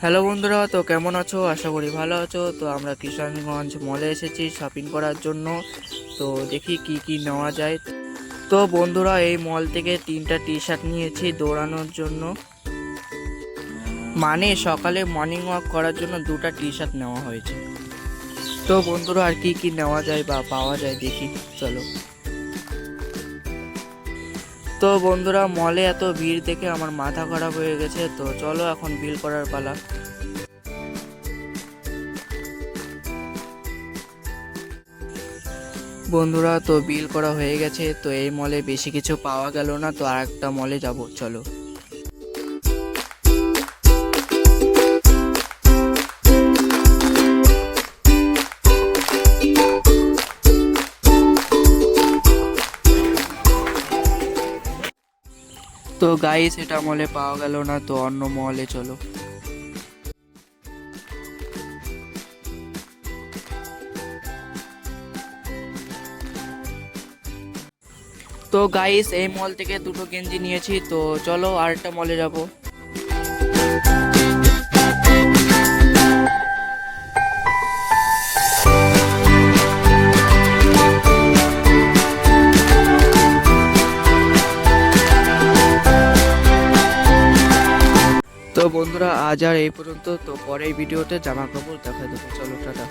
Hello বন্ধুরা, তো কেমন আছো? আশা করি ভালো আছো। তো আমরা কিষানগঞ্জ মলে এসেছি শপিং করার জন্য। তো দেখি কি কি নেওয়া যায়। তো বন্ধুরা, এই মল থেকে তিনটা টি শার্ট নিয়েছি দৌড়ানোর জন্য। মানে সকালে মর্নিং ওয়াক করার জন্য দুটো টি শার্ট নেওয়া হয়েছে। তো বন্ধুরা, আর কি কি নেওয়া যায় বা পাওয়া যায় দেখি। চলো। তো বন্ধুরা মলে এত ভিড় দেখে আমার মাথা খারাপ হয়ে গেছে, তো চলো এখন বিল করার পালা। বন্ধুরা, তো বিল করা হয়ে গেছে, তো এই মলে বেশি কিছু পাওয়া গেল না, তো আর একটা মলে যাব, চলো। তো গাইস এটা মলে পাওয়া গেল না, তো অন্য মলে চলো। তো গাইস এই মল থেকে দুটো গেঞ্জি নিয়েছি, তো চলো আরেকটা মলে যাব। তো বন্ধুরা, আজ আর এই পর্যন্ত। তো পরের ভিডিওতে জামা কাপড় দেখা দেবো। চলো, টাটা।